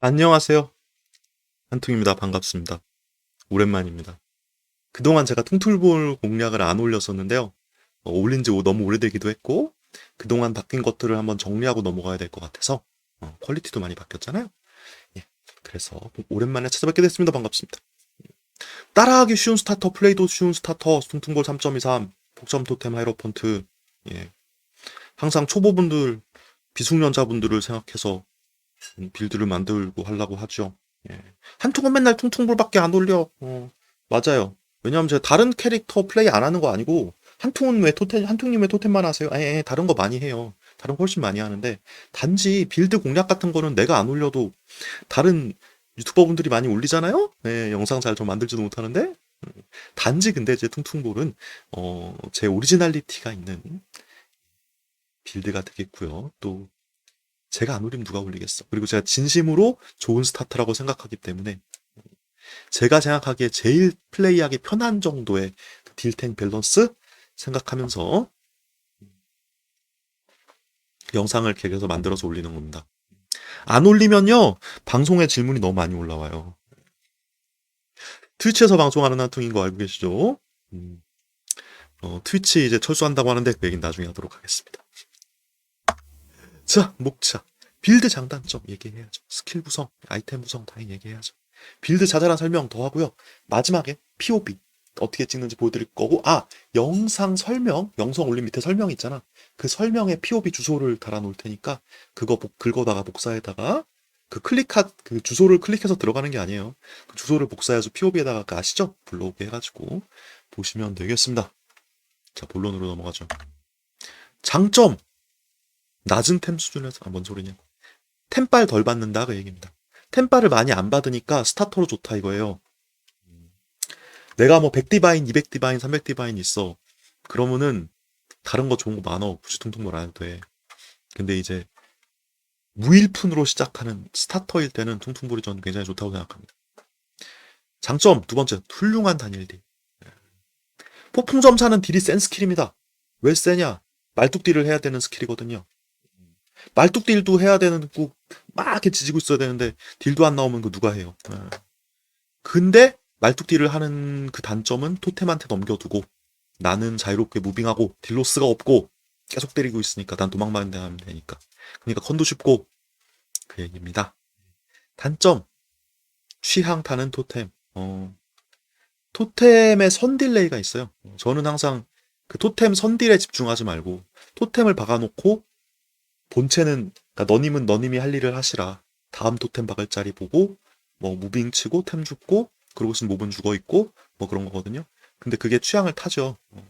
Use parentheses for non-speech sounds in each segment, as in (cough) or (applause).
안녕하세요. 한퉁입니다. 반갑습니다. 오랜만입니다. 그동안 제가 퉁툴볼 공략을 안 올렸었는데요. 어, 올린 지 너무 오래되기도 했고, 그동안 바뀐 것들을 한번 정리하고 넘어가야 될 것 같아서, 어, 퀄리티도 많이 바뀌었잖아요. 예, 그래서 오랜만에 찾아뵙게 됐습니다. 반갑습니다. 따라하기 쉬운 스타터, 플레이도 쉬운 스타터, 퉁퉁볼 3.23, 복점 토템 하이로펀트, 예. 항상 초보분들, 비숙련자분들을 생각해서 음, 빌드를 만들고 하려고 하죠. 예. 한통은 맨날 퉁퉁볼밖에 안 올려. 어, 맞아요. 왜냐하면 제가 다른 캐릭터 플레이 안 하는 거 아니고 한통은 왜 토템 한통님 왜 토템만 하세요? 에, 에, 다른 거 많이 해요. 다른 거 훨씬 많이 하는데 단지 빌드 공략 같은 거는 내가 안 올려도 다른 유튜버 분들이 많이 올리잖아요. 예, 영상 잘 좀 만들지도 못하는데 음, 단지 근데 제 퉁퉁볼은 어, 제 오리지널리티가 있는 빌드가 되겠고요. 또 제가 안 올리면 누가 올리겠어. 그리고 제가 진심으로 좋은 스타트라고 생각하기 때문에 제가 생각하기에 제일 플레이하기 편한 정도의 그 딜탱 밸런스 생각하면서 영상을 계속해서 만들어서 올리는 겁니다. 안 올리면요 방송에 질문이 너무 많이 올라와요. 트위치에서 방송하는 한통인 거 알고 계시죠? 음, 어, 트위치 이제 철수한다고 하는데 그 얘기는 나중에 하도록 하겠습니다. 자, 목차. 빌드 장단점 얘기해야죠. 스킬 구성, 아이템 구성 다 얘기해야죠. 빌드 자잘한 설명 더 하고요. 마지막에 POB 어떻게 찍는지 보여드릴 거고, 아, 영상 설명, 영상 올린 밑에 설명 있잖아. 그 설명에 POB 주소를 달아 놓을 테니까, 그거 복, 긁어다가 복사에다가, 그 클릭하, 그 주소를 클릭해서 들어가는 게 아니에요. 그 주소를 복사해서 POB에다가 그 아시죠? 블로그 해가지고 보시면 되겠습니다. 자, 본론으로 넘어가죠. 장점! 낮은 템 수준에서 아, 뭔 소리냐? 템빨 덜 받는다 그 얘기입니다. 템빨을 많이 안 받으니까 스타터로 좋다 이거예요. 내가 뭐 100디바인, 200디바인, 300디바인 있어. 그러면은 다른 거 좋은 거 많어. 굳이 퉁퉁물 안 해도 돼. 근데 이제 무일푼으로 시작하는 스타터일 때는 퉁퉁볼이 저는 굉장히 좋다고 생각합니다. 장점 두 번째 훌륭한 단일 딜. 폭풍 점사는 딜이 센 스킬입니다. 왜 세냐? 말뚝딜을 해야 되는 스킬이거든요. 말뚝 딜도 해야 되는 꼭막 이렇게 지지고 있어야 되는데 딜도 안 나오면 그 누가 해요. 예. 근데 말뚝 딜을 하는 그 단점은 토템한테 넘겨두고 나는 자유롭게 무빙하고 딜로스가 없고 계속 때리고 있으니까 난 도망만 하면 되니까. 그러니까 컨도 쉽고 그 얘기입니다. 단점 취향 타는 토템. 어, 토템의 선 딜레이가 있어요. 저는 항상 그 토템 선 딜에 집중하지 말고 토템을 박아놓고 본체는 그러니까 너님은 너님이 할 일을 하시라. 다음 토템 박을 자리 보고 뭐 무빙 치고 템 죽고 그러고 있으면 몹은 죽어 있고 뭐 그런 거거든요. 근데 그게 취향을 타죠. 어.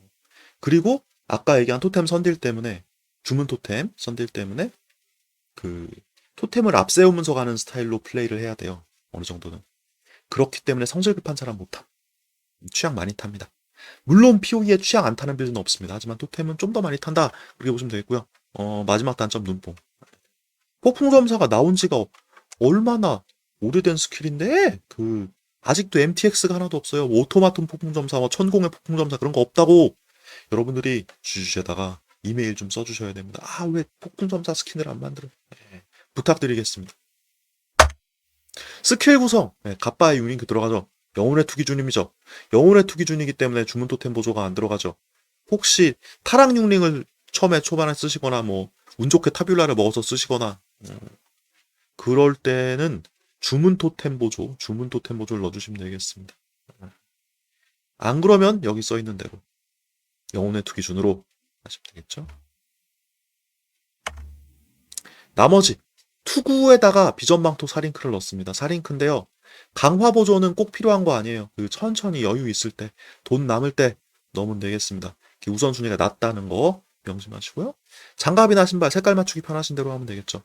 그리고 아까 얘기한 토템 선딜 때문에 주문 토템 선딜 때문에 그 토템을 앞세우면서 가는 스타일로 플레이를 해야 돼요. 어느 정도는. 그렇기 때문에 성질 급한 사람 못 타. 취향 많이 탑니다. 물론 POE에 취향 안 타는 빌드는 없습니다. 하지만 토템은 좀 더 많이 탄다. 그렇게 보시면 되겠고요. 어, 마지막 단점 눈뽕. 폭풍 점사가 나온 지가 얼마나 오래된 스킬인데 그 아직도 MTX가 하나도 없어요. 오토마톤 폭풍 점사, 뭐 천공의 폭풍 점사 그런 거 없다고 여러분들이 주주에다가 이메일 좀 써주셔야 됩니다. 아 왜 폭풍 점사 스킨을 안 만들어? 네, 부탁드리겠습니다. 스킬 구성, 네, 갑바의 유닝크 들어가죠. 영혼의 투기 주님이죠. 영혼의 투기 주이기 때문에 주문 토템 보조가 안 들어가죠. 혹시 타락 융링을 처음에 초반에 쓰시거나 뭐 운 좋게 타뷸라를 먹어서 쓰시거나 음, 그럴 때는 주문 토템 보조, 주문 토템 보조를 넣어주시면 되겠습니다. 안 그러면 여기 써 있는 대로 영혼의 투 기준으로 하시면 되겠죠. 나머지 투구에다가 비전망토 사링크를 넣습니다. 사링크인데요. 강화 보조는 꼭 필요한 거 아니에요. 그 천천히 여유 있을 때, 돈 남을 때 넣으면 되겠습니다. 우선순위가 낮다는 거 명심하시고요. 장갑이나 신발 색깔 맞추기 편하신 대로 하면 되겠죠.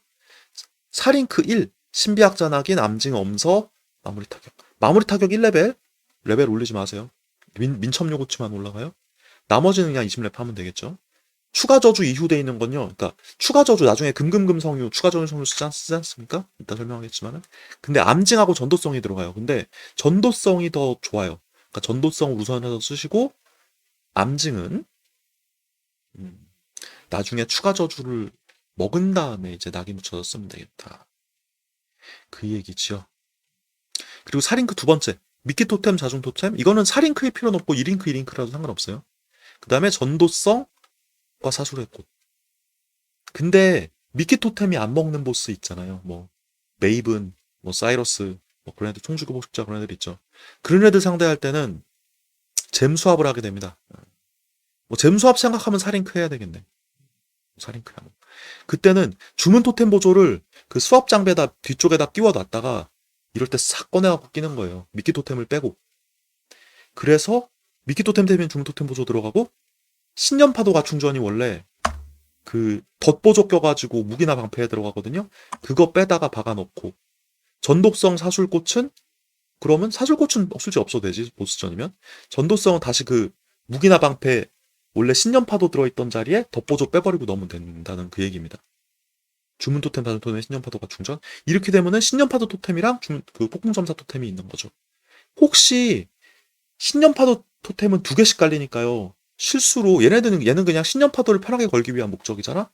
사링크 1, 신비학자 낙인, 암징, 엄서, 마무리 타격. 마무리 타격 1레벨, 레벨 올리지 마세요. 민, 민첩 요구치만 올라가요. 나머지는 그냥 20렙 하면 되겠죠. 추가 저주 이후돼 있는 건요. 그러니까 추가 저주 나중에 금금금 성유, 추가 저주 성유 쓰지, 않, 쓰지 않습니까? 이따 설명하겠지만은. 근데 암징하고 전도성이 들어가요. 근데 전도성이 더 좋아요. 그러니까 전도성 우선해서 쓰시고 암징은 음, 나중에 추가 저주를 먹은 다음에 이제 낙이 묻혀서 쓰면 되겠다. 그 얘기지요. 그리고 사링크 두 번째. 미끼 토템, 자중 토템. 이거는 사링크일 필요는 없고 1링크, 2링크라도 상관없어요. 그 다음에 전도성과 사술의 꽃. 근데 미끼 토템이 안 먹는 보스 있잖아요. 뭐 메이븐, 뭐 사이러스, 뭐 그런 애들 총주교 복식자 그런 애들 있죠. 그런 애들 상대할 때는 잼 수합을 하게 됩니다. 뭐 잼 수합 생각하면 사링크 해야 되겠네. 사링크야. 뭐. 그때는 주문 토템 보조를 그 수압 장배에다 뒤쪽에다 끼워 놨다가 이럴 때 싹 꺼내갖고 끼는 거예요. 미끼 토템을 빼고. 그래서 미끼 토템 되면 주문 토템 보조 들어가고 신년 파도 가충전이 원래 그 덧보조 껴가지고 무기나 방패에 들어가거든요. 그거 빼다가 박아놓고 전독성 사술꽃은 그러면 사술꽃은 없을지 없어도 되지 보스전이면 전도성은 다시 그 무기나 방패 원래 신년파도 들어있던 자리에 덧보조 빼버리고 넣으면 된다는 그 얘기입니다. 주문 토템 다른 토템의 신년파도가 충전 이렇게 되면은 신년파도 토템이랑 주문, 그 폭풍점사 토템이 있는 거죠. 혹시 신년파도 토템은 두 개씩 깔리니까요. 실수로 얘네들은 얘는 그냥 신년파도를 편하게 걸기 위한 목적이잖아.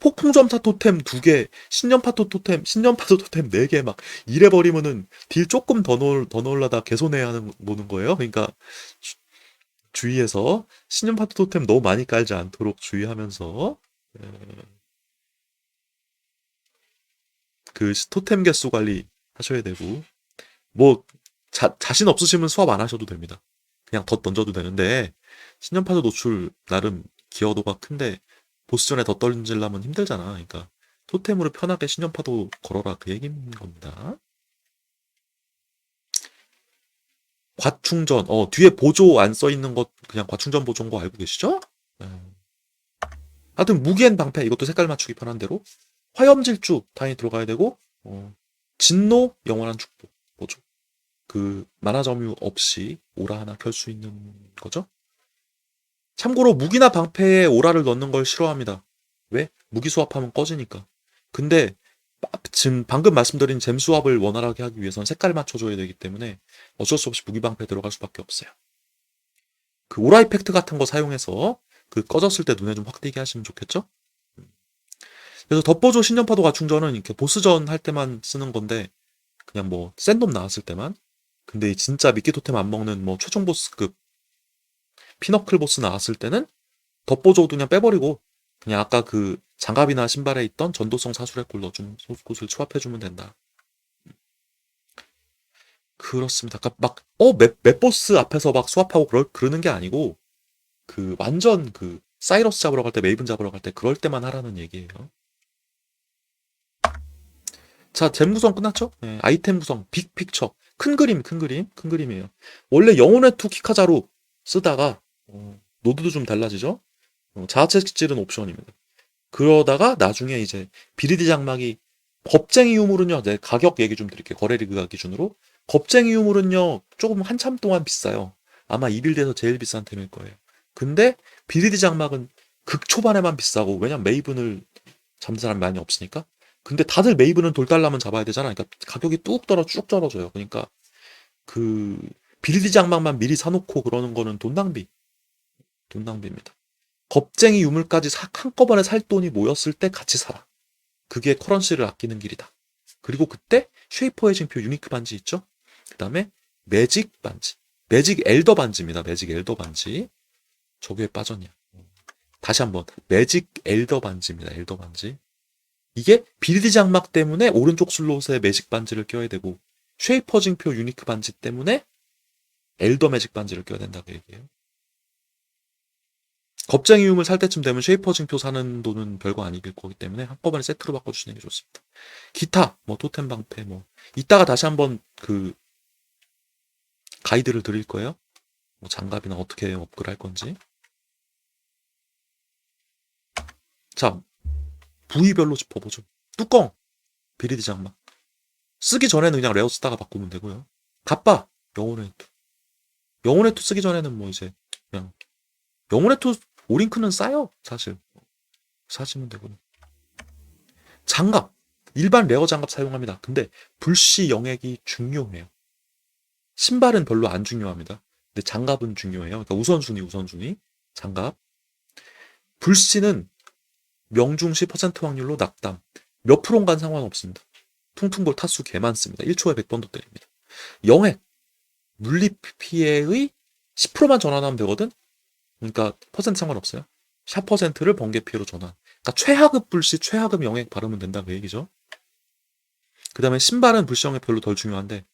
폭풍점사 토템 두 개, 신년파도 토템, 신년파도 토템 네 개 막 이래 버리면은 딜 조금 더 넣을 더 넣으려다 개손해야 하는 보는 거예요. 그러니까 주- 주의해서 신년파도 토템 너무 많이 깔지 않도록 주의하면서 에, 그 토템 개수 관리 하셔야 되고 뭐 자, 자신 없으시면 수업 안 하셔도 됩니다. 그냥 덧 던져도 되는데 신년파도 노출 나름 기여도가 큰데 보스전에 덧 던질라면 힘들잖아. 그러니까 토템으로 편하게 신년파도 걸어라 그 얘기인 겁니다. 과충전 어 뒤에 보조 안 써 있는 것 그냥 과충전 보조인 거 알고 계시죠? 네. 하여튼 무기엔 방패 이것도 색깔 맞추기 편한 대로 화염질주 당연히 들어가야 되고 어, 진노 영원한 축복 보조 그 만화 점유 없이 오라 하나 켤 수 있는 거죠. 참고로 무기나 방패에 오라를 넣는 걸 싫어합니다. 왜? 무기 수합하면 꺼지니까. 근데 빠- 지금 방금 말씀드린 잼 수합을 원활하게 하기 위해선 색깔 맞춰줘야 되기 때문에 어쩔 수 없이 무기 방패 들어갈 수밖에 없어요. 그 오라 이펙트 같은 거 사용해서 그 꺼졌을 때 눈에 좀 확 띄게 하시면 좋겠죠? 그래서 덧보조 신년파도 가충전은 이렇게 보스전 할 때만 쓰는 건데 그냥 뭐 샌돔 나왔을 때만 근데 이 진짜 미끼 토템 안 먹는 뭐 최종 보스급 피너클 보스 나왔을 때는 덧보조도 그냥 빼버리고 그냥 아까 그 장갑이나 신발에 있던 전도성 꿀 넣어주면 곳을 수합해주면 된다. 그렇습니다. 그러니까 막, 어, 맵, 맵보스 앞에서 막 수합하고 그럴, 그러는 게 아니고, 그, 완전 그, 사이러스 잡으러 갈 때, 메이븐 잡으러 갈 때, 그럴 때만 하라는 얘기예요. 자, 잼 구성 끝났죠? 네, 아이템 구성, 빅 픽처. 큰 그림, 큰 그림, 큰 그림이에요. 원래 영혼의 투 키카자로 쓰다가, 어, 노드도 좀 달라지죠? 어, 자아체 찌른 옵션입니다. 그러다가 나중에 이제 비리디 장막이 겁쟁이 유물은요, 네, 가격 얘기 좀 드릴게요. 거래리그가 기준으로. 겁쟁이 유물은요, 조금 한참 동안 비싸요. 아마 이빌드에서 제일 비싼 템일 거예요. 근데 비리디 장막은 극 초반에만 비싸고, 왜냐면 메이븐을 잡는 사람이 많이 없으니까. 근데 다들 메이븐은 돌달라면 잡아야 되잖아. 그러니까 가격이 뚝 떨어 쭉 떨어져요. 그러니까 그 비리디 장막만 미리 사놓고 그러는 거는 돈 낭비. 돈 낭비입니다. 겁쟁이 유물까지 사- 한꺼번에 살 돈이 모였을 때 같이 사라. 그게 커런시를 아끼는 길이다. 그리고 그때 쉐이퍼의 징표 유니크 반지 있죠? 그 다음에 매직 반지. 매직 엘더 반지입니다. 매직 엘더 반지. 저게 빠졌냐. 다시 한번. 매직 엘더 반지입니다. 엘더 반지. 이게 비리디 장막 때문에 오른쪽 슬롯에 매직 반지를 껴야 되고 쉐이퍼 징표 유니크 반지 때문에 엘더 매직 반지를 껴야 된다고 얘기해요. 겁쟁이 유물 살 때쯤 되면 쉐이퍼 징표 사는 돈은 별거 아닐 거기 때문에 한꺼번에 세트로 바꿔주시는 게 좋습니다. 기타, 뭐 토템 방패, 뭐 이따가 다시 한번 그 가이드를 드릴 거예요. 뭐 장갑이나 어떻게 업글 할 건지. 자, 부위별로 짚어보죠. 뚜껑, 비리디 장막. 쓰기 전에는 그냥 레어 쓰다가 바꾸면 되고요. 갑바, 영혼의 투. 영혼의 투 쓰기 전에는 뭐 이제 그냥 영혼의 투 오링크는 싸요, 사실. 사시면 되고요. 장갑. 일반 레어 장갑 사용합니다. 근데 불시 영액이 중요해요. 신발은 별로 안 중요합니다. 근데 장갑은 중요해요. 그러니까 우선순위, 우선순위. 장갑. 불시는 명중 10% 확률로 낙담. 몇 프로인간 상관없습니다. 퉁퉁볼 타수 개 많습니다. 1초에 100번도 때립니다. 영액, 물리 피해의 10%만 전환하면 되거든? 그러니까 퍼센트 상관없어요. 샷 퍼센트를 번개 피해로 전환. 그러니까 최하급 불시 최하급 영액 바르면 된다 그 얘기죠. 그 다음에 신발은 불시 영액 별로 덜 중요한데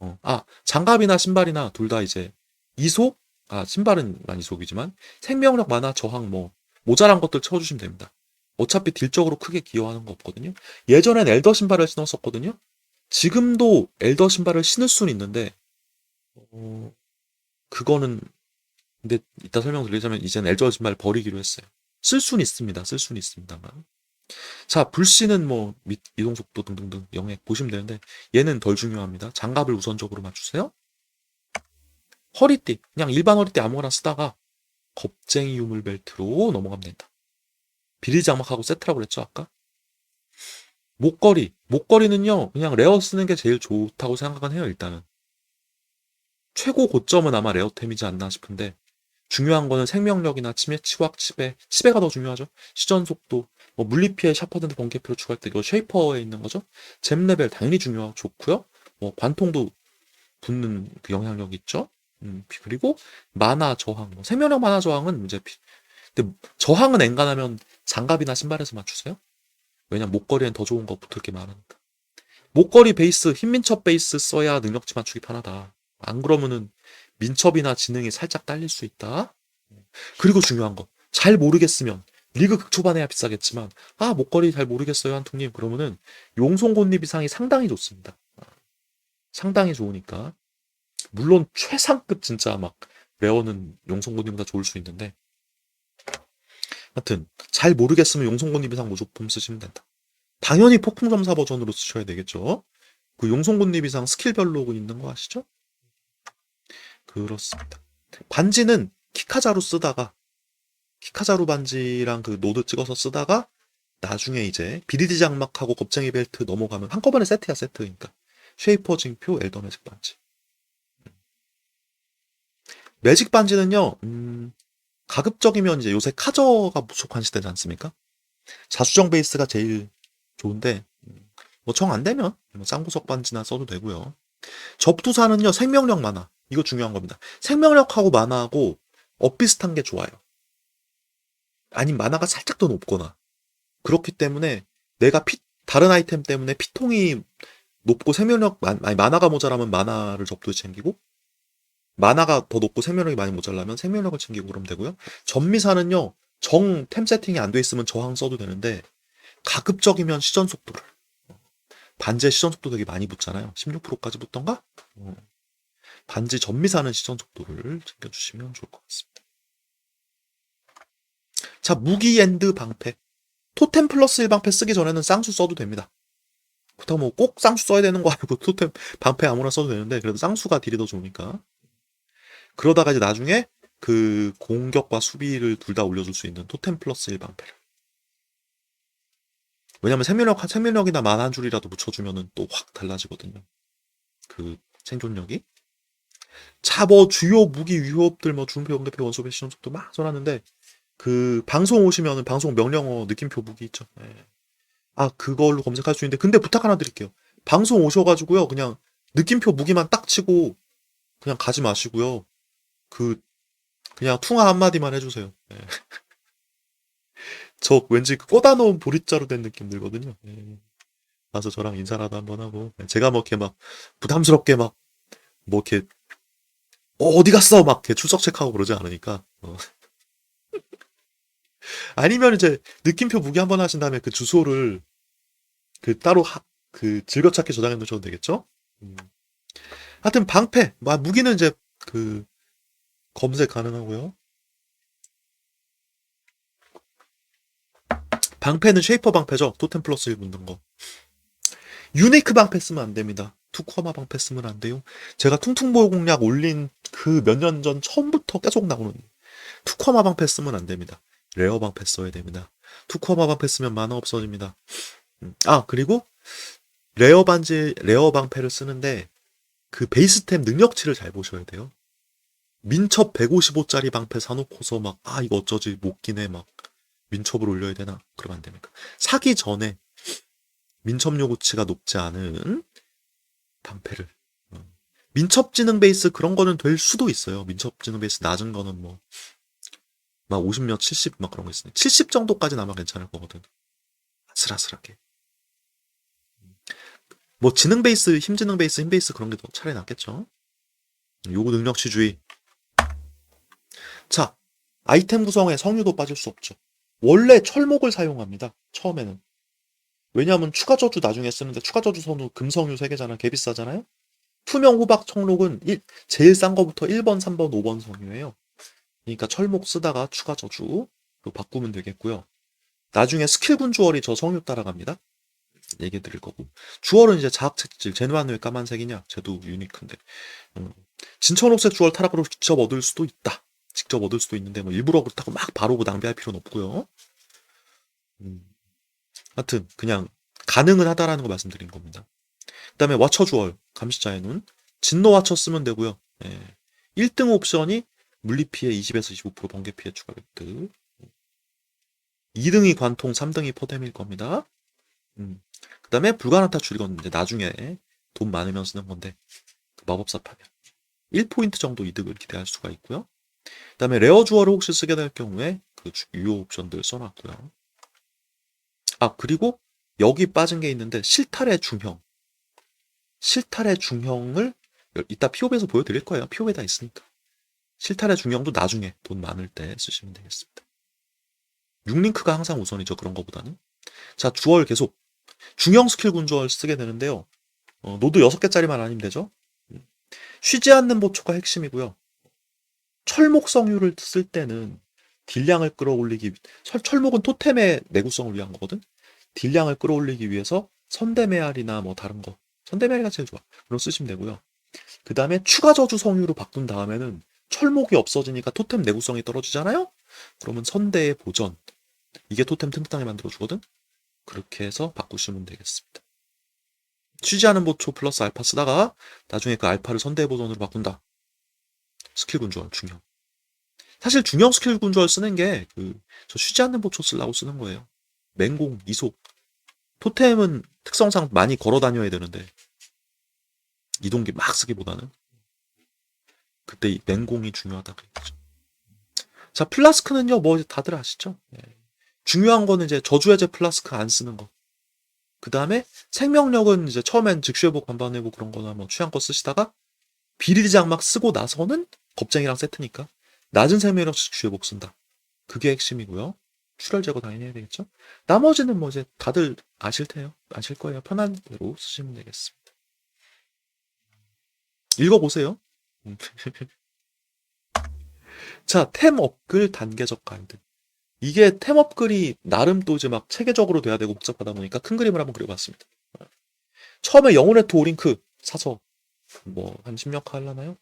어, 아 장갑이나 신발이나 둘 다 이제 이속 아 신발은 만 이속이지만 생명력 만화 저항 뭐 모자란 것들 쳐주시면 됩니다. 어차피 딜적으로 크게 기여하는 거 없거든요. 예전엔 엘더 신발을 신었었거든요. 지금도 엘더 신발을 신을 수는 있는데 어, 그거는 근데 이따 설명드리자면 이제는 엘더 신발 버리기로 했어요. 쓸 수는 있습니다. 쓸 수는 있습니다만. 자, 불씨는 뭐및 이동 속도 등등등 영액 보시면 되는데 얘는 덜 중요합니다. 장갑을 우선적으로 맞추세요. 허리띠 그냥 일반 허리띠 아무거나 쓰다가 겁쟁이 유물 벨트로 넘어가면 된다. 비리 장막하고 세트라고 그랬죠 아까? 목걸이 목걸이는요 그냥 레어 쓰는 게 제일 좋다고 생각은 해요 일단은 최고 고점은 아마 레어템이지 않나 싶은데 중요한 거는 생명력이나 치매 치확 치배. 치배가 더 중요하죠. 시전 속도 뭐 물리 피해 샤퍼든트 번개피로 추가할 때 이거 쉐이퍼에 있는 거죠. 잼 레벨 당연히 중요 좋고요. 뭐 관통도 붙는 그 영향력이 있죠. 음, 그리고 만화 저항. 뭐 생명력 만화 저항은 이제 피- 근데 저항은 엔간하면 장갑이나 신발에서 맞추세요. 왜냐면 목걸이엔 더 좋은 거 붙을 게 많으니까 목걸이 베이스 흰민첩 베이스 써야 능력치 맞추기 편하다. 안 그러면은 민첩이나 지능이 살짝 딸릴 수 있다. 그리고 중요한 거. 잘 모르겠으면 리그 극 초반에야 비싸겠지만 아 목걸이 잘 모르겠어요 한통님 그러면은 용송곳잎 이상이 상당히 좋습니다. 상당히 좋으니까 물론 최상급 진짜 막 레어는 용송곳잎보다 좋을 수 있는데 하여튼 잘 모르겠으면 용송곳잎 이상 모조품 쓰시면 된다. 당연히 폭풍점사 버전으로 쓰셔야 되겠죠. 그 용송곳잎 이상 스킬별로 있는 거 아시죠? 그렇습니다. 반지는 키카자루 쓰다가 키카자루 반지랑 그 노드 찍어서 쓰다가 나중에 이제 비리디 장막하고 겁쟁이 벨트 넘어가면 한꺼번에 세트야 세트니까 쉐이퍼 징표 엘더 매직 반지 매직 반지는요 음, 가급적이면 이제 요새 카저가 무척 관시되지 않습니까? 자수정 베이스가 제일 좋은데 뭐 정 안 되면 뭐 쌍구석 반지나 써도 되고요. 접두사는요 생명력 만화 이거 중요한 겁니다. 생명력하고 만화하고 엇비슷한 게 좋아요. 아니면 만화가 살짝 더 높거나 그렇기 때문에 내가 피, 다른 아이템 때문에 피통이 높고 생명력 만- 아니 만화가 모자라면 만화를 접두에 챙기고 만화가 더 높고 생명력이 많이 모자라면 생명력을 챙기고 그러면 되고요. 전미사는요 정 템 세팅이 안 돼 있으면 저항 써도 되는데 가급적이면 시전 속도를 반지의 시전 속도 되게 많이 붙잖아요. 16%까지 붙던가? 어. 반지 전미사는 시전 속도를 챙겨주시면 좋을 것 같습니다. 자, 무기 엔드 방패. 토템 플러스 1방패 쓰기 전에는 쌍수 써도 됩니다. 그렇다고 뭐 꼭 쌍수 써야 되는 거 아니고 (laughs) 토템 방패 아무나 써도 되는데 그래도 쌍수가 딜이 더 좋으니까. 그러다가 이제 나중에 그 공격과 수비를 둘 다 올려줄 수 있는 토템 플러스 1방패를. 왜냐면 생명력, 생명력이나 만한 줄이라도 붙여주면은 또 확 달라지거든요. 그 생존력이. 자, 뭐 주요 무기 위협들 뭐 중표, 연계표, 원소, 시전 속도 막 써놨는데 그 방송 오시면은 방송 명령어 느낌표 무기 있죠. 예. 아 그걸로 검색할 수 있는데 근데 부탁 하나 드릴게요. 방송 오셔가지고요 그냥 느낌표 무기만 딱 치고 그냥 가지 마시고요. 그 그냥 퉁아 한마디만 해주세요. 예. (laughs) 저 왠지 그 꽂아 놓은 보릿자루 된 느낌 들거든요. 예. 와서 저랑 인사라도 한번 하고 제가 뭐 이렇게 막 부담스럽게 막 뭐 이렇게 어, 어디 갔어? 막 이렇게 출석 체크하고 그러지 않으니까. 어. (laughs) 아니면 이제 느낌표 무기 한 번 하신 다음에 그 주소를 그 따로 하, 그 즐겨찾기 저장해 놓으셔도 되겠죠? 음. 하여튼 방패, 뭐 무기는 이제 그 검색 가능하고요. 방패는 쉐이퍼 방패죠. 토템 플러스 1 붙는 거. 유니크 방패 쓰면 안 됩니다. 투커마 방패 쓰면 안 돼요. 제가 퉁퉁보호 공략 올린 그 몇 년 전 처음부터 계속 나오는 투커마 방패 쓰면 안 됩니다. 레어 방패 써야 됩니다. 투커마 방패 쓰면 만화 없어집니다. 음. 아 그리고 레어 반지 레어 방패를 쓰는데 그 베이스템 능력치를 잘 보셔야 돼요. 민첩 155짜리 방패 사놓고서 막 아 이거 어쩌지 못 끼네 막 민첩을 올려야 되나 그러면 안 됩니다. 사기 전에 민첩 요구치가 높지 않은 방패를 어. 민첩 지능 베이스 그런 거는 될 수도 있어요. 민첩 지능 베이스 낮은 거는 뭐 막 50몇 70 막 그런 거 있으니 70 정도까지는 아마 괜찮을 거거든. 아슬아슬하게. 뭐 지능 베이스, 힘 지능 베이스, 힘 베이스 그런 게 더 차라리 낫겠죠. 요구 능력치주의. 자, 아이템 구성에 성유도 빠질 수 없죠. 원래 철목을 사용합니다. 처음에는. 왜냐하면 추가 저주 나중에 쓰는데 추가 저주 선우 금성유 3개잖아. 개 비싸잖아요. 투명 호박 청록은 일- 제일 싼 거부터 1번, 3번, 5번 성유예요. 그러니까 철목 쓰다가 추가 저주로 바꾸면 되겠고요. 나중에 스킬군 주얼이 저 성유 따라갑니다. 얘기 드릴 거고. 주얼은 이제 자학책질, 제누아는 왜 까만색이냐? 쟤도 유니크인데. 음, 진천옥색 주얼 타락으로 직접 얻을 수도 있다. 직접 얻을 수도 있는데, 뭐 일부러 그렇다고 막 바로고 낭비할 필요는 없고요. 음, 하여튼, 그냥, 가능은 하다라는 거 말씀드린 겁니다. 그 다음에 와처 주얼, 감시자의 눈. 진노 와처 쓰면 되고요. 예. 1등 옵션이 물리피해 20에서 25% 번개 피해 추가 획득. 2등이 관통, 3등이 포뎀일 겁니다. 음. 그 다음에 불가나타 이제 나중에 돈 많으면 쓰는 건데 그 마법사 파면 1포인트 정도 이득을 기대할 수가 있고요. 그 다음에 레어 주얼을 혹시 쓰게 될 경우에 그 주- 유효 옵션들 써놨고요. 아 그리고 여기 빠진 게 있는데 실탈의 중형 실탈의 중형을 이따 피오에서 보여드릴 거예요. 피오에 다 있으니까 실탈의 중형도 나중에 돈 많을 때 쓰시면 되겠습니다. 6링크가 항상 우선이죠. 그런 거보다는 자 주얼 계속 중형 스킬 군주얼 쓰게 되는데요. 어, 노드 6개짜리만 아니면 되죠. 음. 쉬지 않는 보초가 핵심이고요. 철목 성유를 쓸 때는 딜량을 끌어올리기 위- 철, 철목은 토템의 내구성을 위한 거거든. 딜량을 끌어올리기 위해서 선대메알이나 뭐 다른 거 선대메알이가 제일 좋아. 그럼 쓰시면 되고요. 그 다음에 추가 저주 성유로 바꾼 다음에는 철목이 없어지니까 토템 내구성이 떨어지잖아요. 그러면 선대의 보전 이게 토템 튼튼하게 만들어 주거든. 그렇게 해서 바꾸시면 되겠습니다. 않은 보초 플러스 알파 쓰다가 나중에 그 알파를 선대 보존으로 바꾼다. 스킬 군주얼 중형. 사실 중형 스킬 군주얼 쓰는 게 그 저 쉬지 않는 보초 쓰려고 쓰는 거예요. 맹공, 이속. 토템은 특성상 많이 걸어 다녀야 되는데 이동기 막 쓰기보다는 그때 이 맹공이 중요하다 그랬죠. 자 플라스크는요 뭐 다들 아시죠? 예. 중요한 거는 이제 저주해제 플라스크 안 쓰는 거. 그 다음에 생명력은 이제 처음엔 즉시회복 반반회복 그런 거나 뭐 취향껏 쓰시다가 비리장막 쓰고 나서는 겁쟁이랑 세트니까 낮은 생명력 즉시회복 쓴다. 그게 핵심이고요. 출혈 제거 당연히 해야 되겠죠. 나머지는 뭐 이제 다들 아실 테요. 아실 거예요. 편한 대로 쓰시면 되겠습니다. 읽어보세요. 음. (laughs) 자, 템 업글 단계적 가이드. 이게 템 업글이 나름 또 이제 막 체계적으로 돼야 되고 복잡하다 보니까 큰 그림을 한번 그려봤습니다. 처음에 영혼의 토링크 사서 뭐 한 10력 하려나요?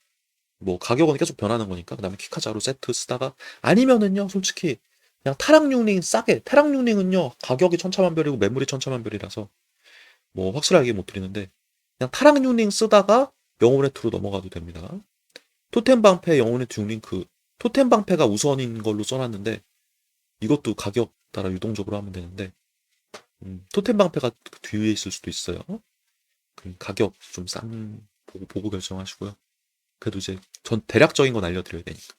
뭐 가격은 계속 변하는 거니까 그다음에 키카자로 세트 쓰다가 아니면은요 솔직히 그냥 타락육링 싸게 타락육링은요 가격이 천차만별이고 매물이 천차만별이라서 뭐 확실하게 못 드리는데 그냥 타락육링 쓰다가 영혼의 투로 넘어가도 됩니다. 토템 방패 영혼의 듀링크 토템 방패가 우선인 걸로 써놨는데 이것도 가격 따라 유동적으로 하면 되는데 음, 토템 방패가 그 뒤에 있을 수도 있어요. 그 가격 좀 싼 보고, 보고 결정하시고요. 그래도 이제 전 대략적인 건 알려드려야 되니까.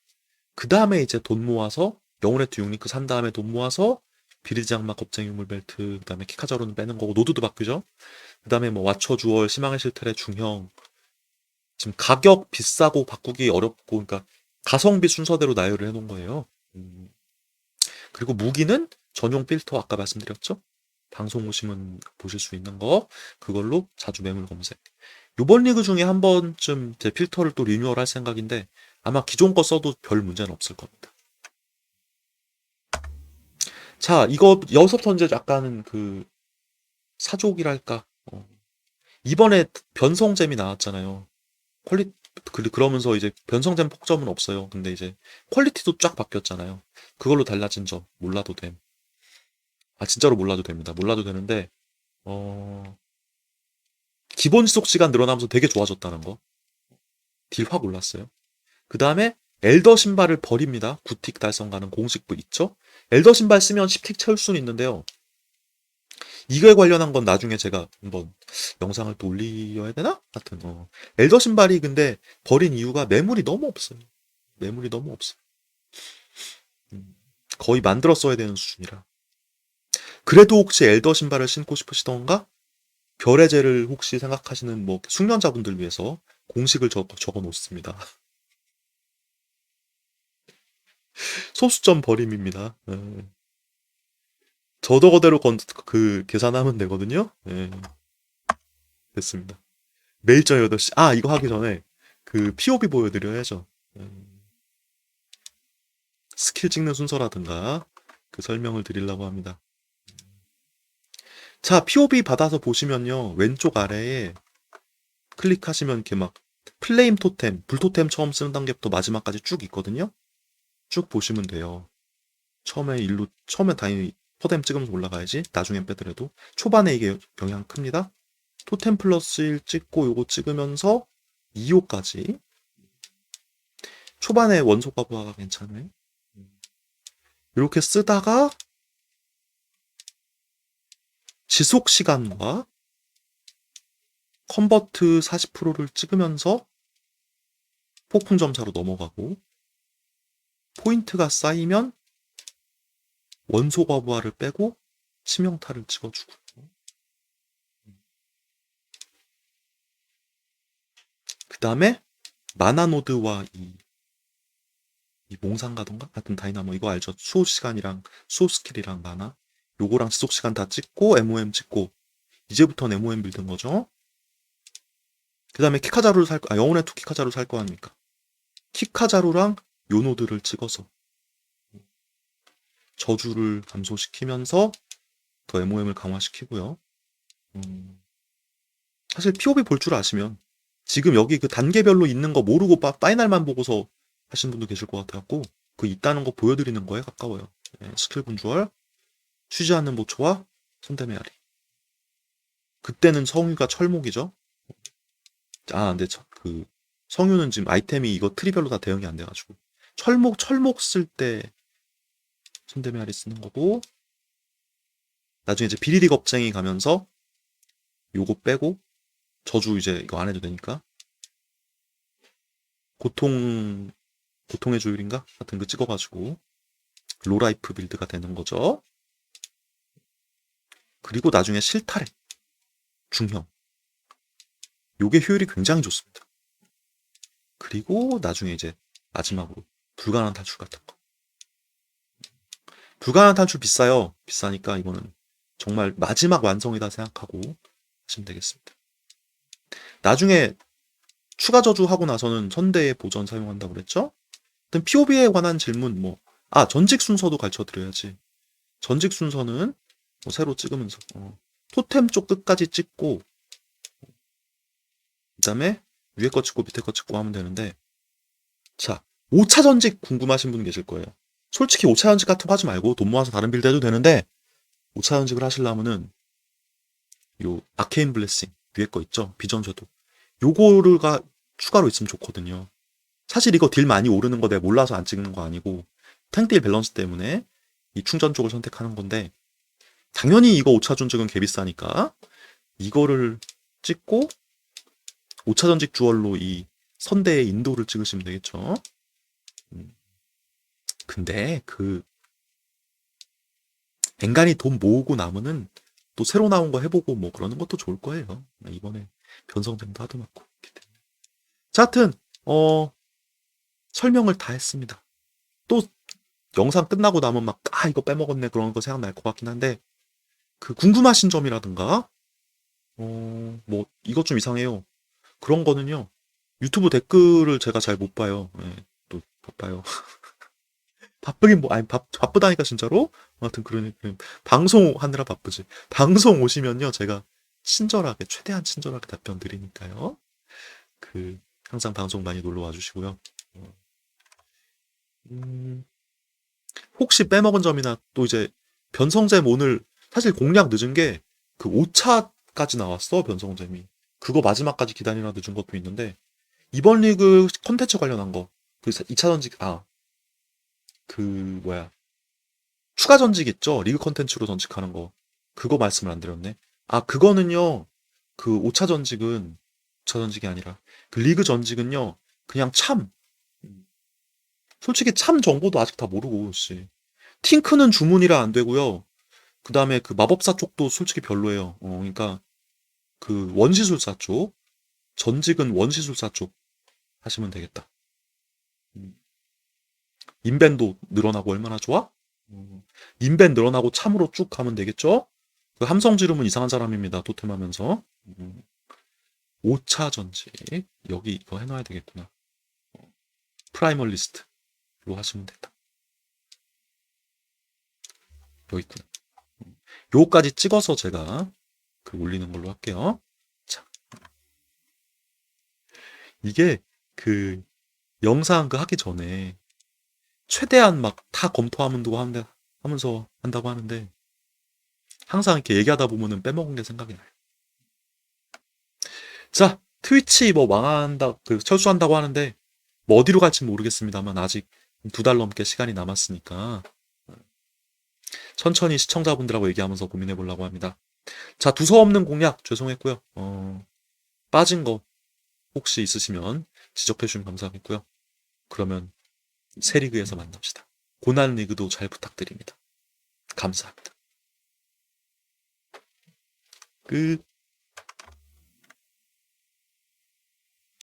그 다음에 이제 돈 모아서 영혼의 듀 링크 산 다음에 돈 모아서 비리장막 겁쟁이 유물 벨트 그 다음에 키카자로는 빼는 거고 노드도 바뀌죠. 그 다음에 뭐 와처 주얼 희망의 실탈의 중형 지금 가격 비싸고 바꾸기 어렵고 그러니까 가성비 순서대로 나열을 해놓은 거예요. 음. 그리고 무기는 전용 필터 아까 말씀드렸죠? 방송 오시면 보실 수 있는 거 그걸로 자주 매물 검색. 이번 리그 중에 한 번쯤 제 필터를 또 리뉴얼 할 생각인데 아마 기존 거 써도 별 문제는 없을 겁니다. 자, 이거 여기서부터 이제 약간은 그 사족이랄까. 어. 이번에 변성잼이 나왔잖아요. 퀄리 그- 그러면서 이제 변성잼 폭점은 없어요. 근데 이제 퀄리티도 쫙 바뀌었잖아요. 그걸로 달라진 점 몰라도 됨. 아 진짜로 몰라도 됩니다. 몰라도 되는데 어 기본 지속 시간 늘어나면서 되게 좋아졌다는 거. 딜 확 올랐어요. 그 다음에 엘더 신발을 버립니다. 9틱 달성 가는 공식부 있죠? 엘더 신발 쓰면 10틱 채울 수는 있는데요. 이거에 관련한 건 나중에 제가 한번 영상을 또 올려야 되나? 하여튼 어. 엘더 신발이 근데 버린 이유가 매물이 너무 없어요. 매물이 너무 없어. 음, 거의 만들었어야 되는 수준이라. 그래도 혹시 엘더 신발을 신고 싶으시던가? 별의 죄를 혹시 생각하시는 뭐 숙련자분들 위해서 공식을 적, 적어 놓습니다. (laughs) 소수점 버림입니다. 예. 저도 그대로 건, 그 계산하면 되거든요. 예. 됐습니다. 매일 저녁 8시. 아, 이거 하기 전에 그 POB 보여드려야죠. 예. 스킬 찍는 순서라든가 그 설명을 드리려고 합니다. 자, POB 받아서 보시면요. 왼쪽 아래에 클릭하시면 이렇게 막 플레임 토템, 불 토템 처음 쓰는 단계부터 마지막까지 쭉 있거든요. 쭉 보시면 돼요. 처음에 일로, 처음에 당연히 포뎀 찍으면서 올라가야지. 나중엔 빼더라도. 초반에 이게 영향 큽니다. 토템 플러스 1 찍고 요거 찍으면서 2호까지. 초반에 원소 과부하가 괜찮아요. 이렇게 쓰다가 지속 시간과 컨버트 40%를 찍으면서 폭풍 점차로 넘어가고 포인트가 쌓이면 원소 과부하를 빼고 치명타를 찍어주고. 그 다음에 마나노드와 이, 이 몽상가던가? 같은 다이나모 이거 알죠? 수호 시간이랑 수호 스킬이랑 마나 요거랑 지속 시간 다 찍고 MOM 찍고 이제부터는 MOM 빌드인 거죠. 그 다음에 키카 자루를 살, 거- 아, 영혼의 투 키카 자루 살 거 아닙니까? 키카 자루랑 요 노드를 찍어서 저주를 감소시키면서 더 MOM을 강화시키고요. 음, 사실 POB 볼 줄 아시면 지금 여기 그 단계별로 있는 거 모르고 파, 파이널만 보고서 하신 분도 계실 것 같아갖고 그 있다는 거 보여드리는 거에 가까워요. 예, 스킬 분주얼, 않는 모초와 손대메아리. 그때는 성유가 철목이죠. 아, 근데 저- 그 성유는 지금 아이템이 이거 트리별로 다 대응이 안 돼가지고 철목 철목 쓸 때 손대메아리 쓰는 거고 나중에 이제 비리디 겁쟁이 가면서 요거 빼고 저주 이제 이거 안 해도 되니까 고통 고통의 조율인가 같은 거 찍어가지고 로라이프 빌드가 되는 거죠. 그리고 나중에 실타래 중형 요게 효율이 굉장히 좋습니다. 그리고 나중에 이제 마지막으로 불가능한 탈출 같은 거. 불가능한 탈출 비싸요. 비싸니까 이거는 정말 마지막 완성이다 생각하고 하시면 되겠습니다. 나중에 추가 저주 하고 나서는 선대의 보전 사용한다고 그랬죠? 일단 POB에 관한 질문 뭐, 아, 전직 순서도 가르쳐 드려야지. 전직 순서는 뭐 새로 찍으면서, 어, 토템 쪽 끝까지 찍고, 그 다음에 위에 거 찍고 밑에 거 찍고 하면 되는데, 자, 5차 전직 궁금하신 분 계실 거예요. 솔직히 5차 전직 같은 거 하지 말고 돈 모아서 다른 빌드 해도 되는데, 5차 전직을 하시려면은, 요, 아케인 블레싱, 위에 거 있죠? 비전 섀도 요거가 추가로 있으면 좋거든요. 사실 이거 딜 많이 오르는 거 내가 몰라서 안 찍는 거 아니고, 탱딜 밸런스 때문에 이 충전 쪽을 선택하는 건데, 당연히 이거 5차 전직은 개비싸니까, 이거를 찍고, 5차 전직 주얼로 이 선대의 인도를 찍으시면 되겠죠. 음. 근데 그 앵간히 돈 모으고 나면은 또 새로 나온 거 해보고 뭐 그러는 것도 좋을 거예요. 이번에 변성됨도 하도 많고. 자, 하여튼 어 설명을 다 했습니다. 또 영상 끝나고 나면 막 아 이거 빼먹었네 그런 거 생각날 것 같긴 한데 그 궁금하신 점이라든가 어 뭐 이것 좀 이상해요. 그런 거는요. 유튜브 댓글을 제가 잘 못 봐요. 예, 또 바빠요. (laughs) 바쁘긴 뭐 아니 바, 바쁘다니까 진짜로. 아무튼 그러니 그 방송 하느라 바쁘지. 방송 오시면요 제가 친절하게 최대한 친절하게 답변 드리니까요. 그 항상 방송 많이 놀러 와 주시고요. 어. 음, 혹시 빼먹은 점이나 또 이제 변성잼 오늘 사실 공략 늦은 게 그 5차까지 나왔어 변성잼이. 그거 마지막까지 기다리나 늦은 것도 있는데 이번 리그 콘텐츠 관련한 거 그 2차 전직 아 그 뭐야 추가 전직 있죠 리그 콘텐츠로 전직하는 거 그거 말씀을 안 드렸네. 아, 그거는요. 그 5차 전직은 5차 전직이 아니라 그 리그 전직은요. 그냥 참 솔직히 참 정보도 아직 다 모르고 씨. 팅크는 주문이라 안 되고요. 그 다음에 그 마법사 쪽도 솔직히 별로예요. 어, 그러니까 그 원시술사 쪽 전직은 원시술사 쪽 하시면 되겠다. 음. 인벤도 늘어나고 얼마나 좋아? 음. 인벤 늘어나고 참으로 쭉 가면 되겠죠? 그 함성 지르면 이상한 사람입니다. 토템 하면서. 음. 5차 전직. 여기 이거 해놔야 되겠구나. 어. 프라이멀 리스트로 하시면 된다. 여기 있구나. 음. 요까지 찍어서 제가 그 올리는 걸로 할게요. 자. 이게 그 영상 그 하기 전에 최대한 막 다 검토하면서 하는데 하면서 한다고 하는데 항상 이렇게 얘기하다 보면은 빼먹은 게 생각이 나요. 자, 트위치 뭐 망한다, 그 철수한다고 하는데 뭐 어디로 갈지 모르겠습니다만 아직 두 달 넘게 시간이 남았으니까 천천히 시청자분들하고 얘기하면서 고민해 보려고 합니다. 자, 두서 없는 공약 죄송했고요. 어, 빠진 거 혹시 있으시면 지적해 주시면 감사하겠고요. 그러면 새 리그에서 만납시다. 고난 리그도 잘 부탁드립니다. 감사합니다. 끝.